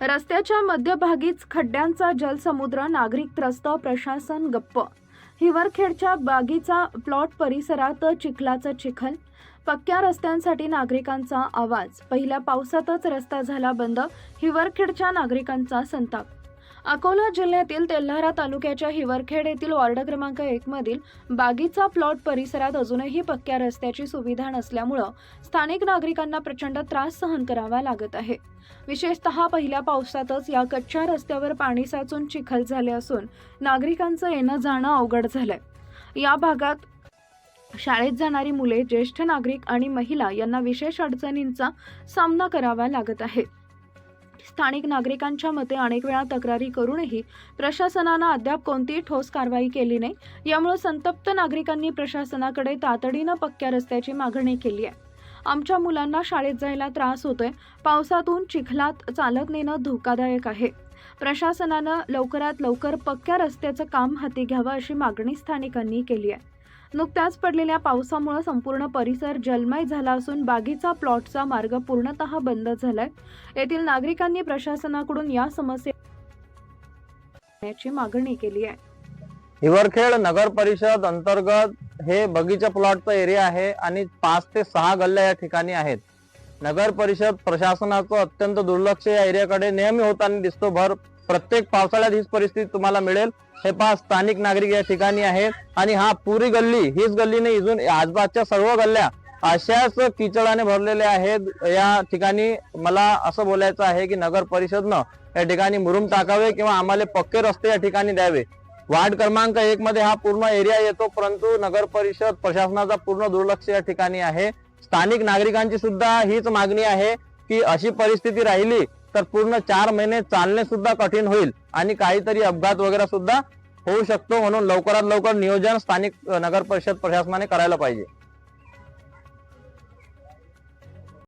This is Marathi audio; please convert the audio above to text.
रस्त्याच्या मध्यभागीच खड्ड्यांचा जलसमुद्र नागरिक त्रस्त प्रशासन गप्प. हिवरखेडच्या बागीचा प्लॉट परिसरात चिखलाचं चिखल पक्क्या रस्त्यांसाठी नागरिकांचा आवाज. पहिल्या पावसातच रस्ता झाला बंद हिवरखेडच्या नागरिकांचा संताप. अकोला जिल्ह्यातील तेल्हारा तालुक्याच्या हिवरखेड येथील वॉर्ड क्रमांक एक मधील बागीचा प्लॉट परिसरात अजूनही पक्क्या रस्त्याची सुविधा नसल्यामुळं स्थानिक नागरिकांना प्रचंड त्रास सहन करावा लागत आहे. विशेषतः पहिल्या पावसातच या कच्च्या रस्त्यावर पाणी साचून चिखल झाले असून नागरिकांचं येणं जाणं अवघड झालंय. या भागात शाळेत जाणारी मुले ज्येष्ठ नागरिक आणि महिला यांना विशेष अडचणींचा सामना करावा लागत आहे. स्थानिक नागरिकांच्या मते अनेक वेळा तक्रारी करूनही प्रशासनानं अद्याप कोणतीही ठोस कारवाई केली नाही. यामुळे संतप्त नागरिकांनी प्रशासनाकडे तातडीनं पक्क्या रस्त्याची मागणी केली आहे. आमच्या मुलांना शाळेत जायला त्रास होतोय. पावसातून चिखलात चालत नेणं धोकादायक आहे. प्रशासनानं लवकरात लवकर पक्क्या रस्त्याचं काम हाती घ्यावं अशी मागणी स्थानिकांनी केली आहे. नुकत्याच पडलेल्या पावसामुळे संपूर्ण परिसर जलमय झाला असून बागीचा प्लॉटचा मार्ग पूर्णतः बंद झालाय. येथील नागरिकांनी प्रशासनाकडून या समस्येची मागणी केली आहे. हिवरखेड नगर परिषद अंतर्गत हे बगीचा प्लॉटचा एरिया आहे आणि पाच ते सहा गल्ल्या या ठिकाणी आहेत. नगर परिषद प्रशासनाचं अत्यंत दुर्लक्ष या एरियाकडे नेहमी होताना दिसतो. भर प्रत्येक पावसाळ्यात हीच परिस्थिती तुम्हाला मिळेल. हे पहा स्थानिक नागरिक या ठिकाणी आहेत आणि हा पुरी गल्ली हीच गल्ली नाही आजबाजच्या सर्व गल्ल्या अशाच किचडाने भरलेल्या आहेत. या ठिकाणी मला असं बोलायचं आहे की नगर परिषदनं या ठिकाणी मुरुम टाकावे किंवा आम्हाला पक्के रस्ते या ठिकाणी द्यावे. वार्ड क्रमांक एक मध्ये हा पूर्ण एरिया येतो परंतु नगर परिषद प्रशासनाचा पूर्ण दुर्लक्ष या ठिकाणी आहे. स्थानिक नागरिकांची सुद्धा हीच मागणी आहे की अशी परिस्थिती राहिली तर पूर्ण चार महिने चालणे सुद्धा कठीण होईल आणि काहीतरी अपघात वगैरे सुद्धा होऊ शकतो म्हणून लवकरात लवकर नियोजन स्थानिक नगर परिषद प्रशासनाने करायला पाहिजे.